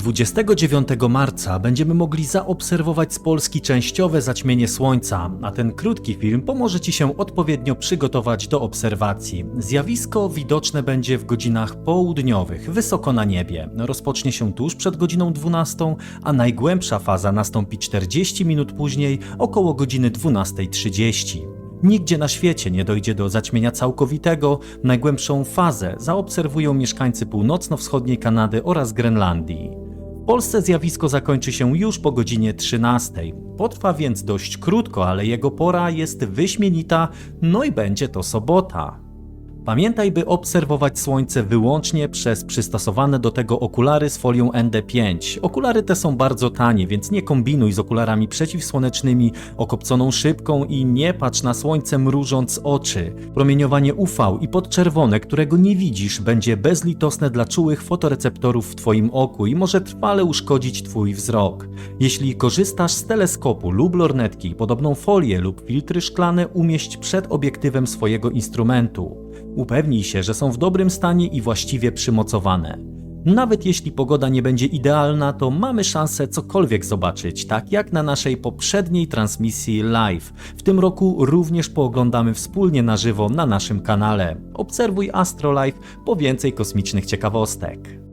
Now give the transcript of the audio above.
29 marca będziemy mogli zaobserwować z Polski częściowe zaćmienie Słońca, a ten krótki film pomoże Ci się odpowiednio przygotować do obserwacji. Zjawisko widoczne będzie w godzinach południowych, wysoko na niebie. Rozpocznie się tuż przed godziną 12, a najgłębsza faza nastąpi 40 minut później, około godziny 12.30. Nigdzie na świecie nie dojdzie do zaćmienia całkowitego. Najgłębszą fazę zaobserwują mieszkańcy północno-wschodniej Kanady oraz Grenlandii. W Polsce zjawisko zakończy się już po godzinie 13. Potrwa więc dość krótko, ale jego pora jest wyśmienita, no i będzie to sobota. Pamiętaj, by obserwować słońce wyłącznie przez przystosowane do tego okulary z folią ND5. Okulary te są bardzo tanie, więc nie kombinuj z okularami przeciwsłonecznymi, okopconą szybką i nie patrz na słońce mrużąc oczy. Promieniowanie UV i podczerwone, którego nie widzisz, będzie bezlitosne dla czułych fotoreceptorów w Twoim oku i może trwale uszkodzić Twój wzrok. Jeśli korzystasz z teleskopu lub lornetki, podobną folię lub filtry szklane umieść przed obiektywem swojego instrumentu. Upewnij się, że są w dobrym stanie i właściwie przymocowane. Nawet jeśli pogoda nie będzie idealna, to mamy szansę cokolwiek zobaczyć, tak jak na naszej poprzedniej transmisji live. W tym roku również pooglądamy wspólnie na żywo na naszym kanale. Obserwuj Astrolife po więcej kosmicznych ciekawostek.